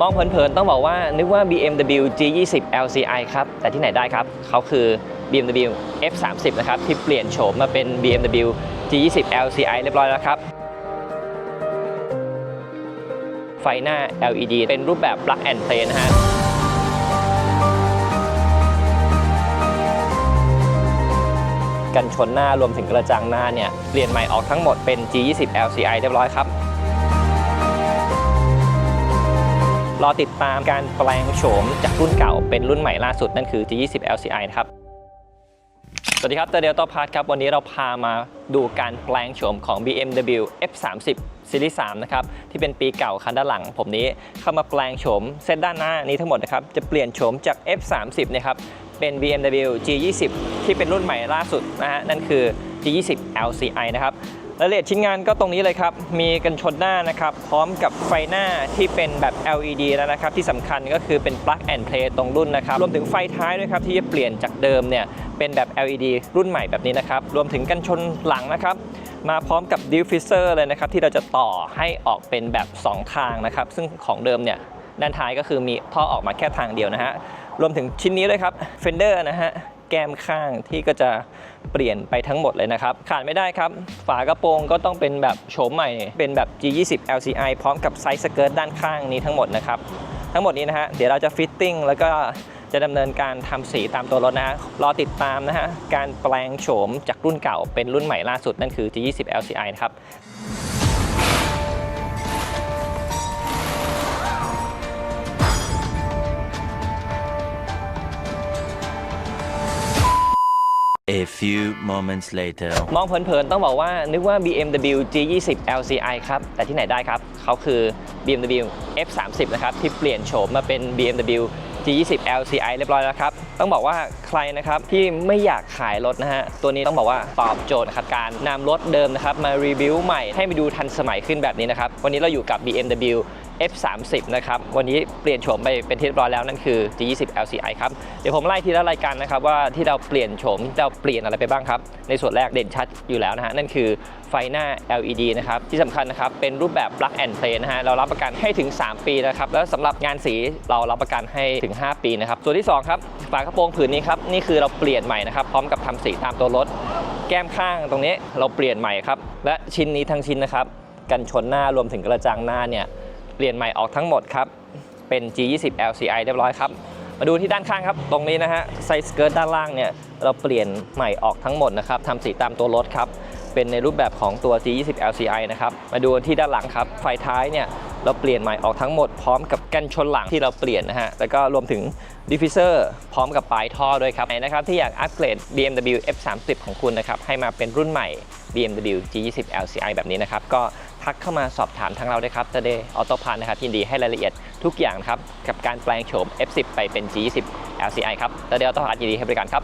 มองเผินๆ ต้องบอกว่านึกว่า BMW G20 LCI ครับ แต่ที่ไหนได้ครับ เขาคือ BMW F30 นะครับ ที่เปลี่ยนโฉมมาเป็น BMW G20 LCI เรียบร้อยแล้วครับ ไฟหน้า LED เป็นรูปแบบ plug and play นะฮะกันชนหน้ารวมถึงกระจังหน้าเนี่ย เปลี่ยนใหม่ออกทั้งหมดเป็น G20 LCI เรียบร้อยครับ รอติดตามการแปลงโฉมจากรุ่นเก่าเป็นรุ่นใหม่ล่าสุดนั่นคือ G20 LCI นะครับสวัสดีครับเตอร์เดลต้าพาร์ทครับ วันนี้เราพามาดูการแปลงโฉมของ BMW F30 ซีรีส์3นะครับ ที่เป็นปีเก่าคันด้านหลัง ผมนี้เข้ามาแปลงโฉมเส้นด้านหน้านี้ทั้งหมดนะครับ จะเปลี่ยนโฉมจาก F30 นะครับ เป็น BMW G20 ที่เป็นรุ่นใหม่ล่าสุดนะฮะ นั่นคือ G20 LCI นะครับ รายละเอียดชิ้นงานก็ตรงนี้เลยครับ มีกันชนหน้านะครับ พร้อมกับไฟหน้าที่เป็นแบบ LED แล้วนะครับ ที่สำคัญก็คือเป็น plug and play ตรงรุ่นนะครับ รวมถึงไฟท้ายด้วยครับ ที่จะเปลี่ยนจากเดิมเนี่ย เป็นแบบ LED รุ่นใหม่แบบนี้นะครับ รวมถึงกันชนหลังนะครับมาพร้อมกับ diffuser เลยนะครับ ที่เราจะต่อให้ออกเป็นแบบ 2 ทางนะครับ ซึ่งของเดิมเนี่ยด้านท้ายก็คือมีท่อออกมาแค่ทางเดียวนะฮะรวมถึงชิ้นนี้ด้วยครับ Fender นะฮะแก้มข้างที่ก็จะ เปลี่ยนไปทั้งหมดเลยนะครับ ขาดไม่ได้ครับ ฝากระโปรงก็ต้องเป็นแบบโฉมใหม่ เป็นแบบ G20 LCI พร้อมกับไซส์สเกิร์ตด้านข้างนี้ทั้งหมดนะครับ ทั้งหมดนี้นะฮะ เดี๋ยวเราจะฟิตติ้งแล้วก็จะดำเนินการทำสีตามตัวรถนะฮะ รอติดตามนะฮะ การแปลงโฉมจากรุ่นเก่าเป็นรุ่นใหม่ล่าสุดนั่นคือ G20 LCI นะครับ A few moments later. มองเผินๆ ต้องบอกว่านึกว่า BMW G20 LCI ครับ แต่ที่ไหนได้ครับ เขาคือ BMW F30 นะครับ ที่เปลี่ยนโฉมมาเป็น BMW G20 LCI เรียบร้อยแล้วครับ ต้องบอกว่าใครนะครับที่ไม่อยากขายรถนะฮะ ตัวนี้ต้องบอกว่าตอบโจทย์นะครับการนำรถเดิมนะครับมารีวิวใหม่ให้มาดูทันสมัยขึ้นแบบนี้นะครับ วันนี้เราอยู่กับ BMW F30 นะครับ วันนี้เปลี่ยนโฉมไปเป็นที่เรียบร้อยแล้วนั่นคือ G20 LCI ครับ เดี๋ยวผมไล่ทีละรายการนะครับว่าที่เราเปลี่ยนโฉมเราเปลี่ยนอะไรไปบ้างครับ ในส่วนแรกเด่นชัดอยู่แล้วนะฮะ นั่นคือไฟหน้า LED นะครับ ที่สำคัญนะครับ เป็นรูปแบบ plug and play นะฮะ เรารับประกันให้ถึง 3 ปีนะครับ แล้วสำหรับงานสีเรารับประกันให้ถึง 5 ปีนะครับ ส่วนที่ 2 ครับ ฝากระโปรงผืนนี้ครับ นี่คือเราเปลี่ยนใหม่นะครับ พร้อมกับทำสีตามตัวรถ แก้มข้างตรงนี้เราเปลี่ยนใหม่ครับ และชิ้นนี้ทั้งชิ้นนะครับ กันชนหน้ารวมถึงกระจังหน้าเนี่ย เปลี่ยนใหม่ออกทั้งหมดครับ เป็น G20 LCI เรียบร้อยครับ มาดูที่ด้านข้างครับ ตรงนี้นะฮะไซส์เกิร์ตด้านล่างเนี่ย เราเปลี่ยนใหม่ออกทั้งหมดนะครับทำสีตามตัวรถครับ เป็นในรูปแบบของตัว G20 LCI นะครับ มาดูที่ด้านหลังครับ ไฟท้ายเนี่ยเราเปลี่ยนใหม่ออกทั้งหมดพร้อมกับกันชนหลังที่เราเปลี่ยนนะฮะ แล้วก็รวมถึง diffuser พร้อมกับปลายท่อด้วยครับไหนนะครับที่อยากอัปเกรด BMW F30 ของคุณนะครับให้มาเป็นรุ่นใหม่ BMW G20 LCI แบบนี้นะครับก็ ทักเข้ามาสอบถามทางเราได้ครับ Today Auto Parts นะครับยินดีให้รายละเอียดทุกอย่างครับ กับการแปลงโฉม F10 ไปเป็น G20 LCI ครับ Today Auto Parts ยินดีให้บริการครับ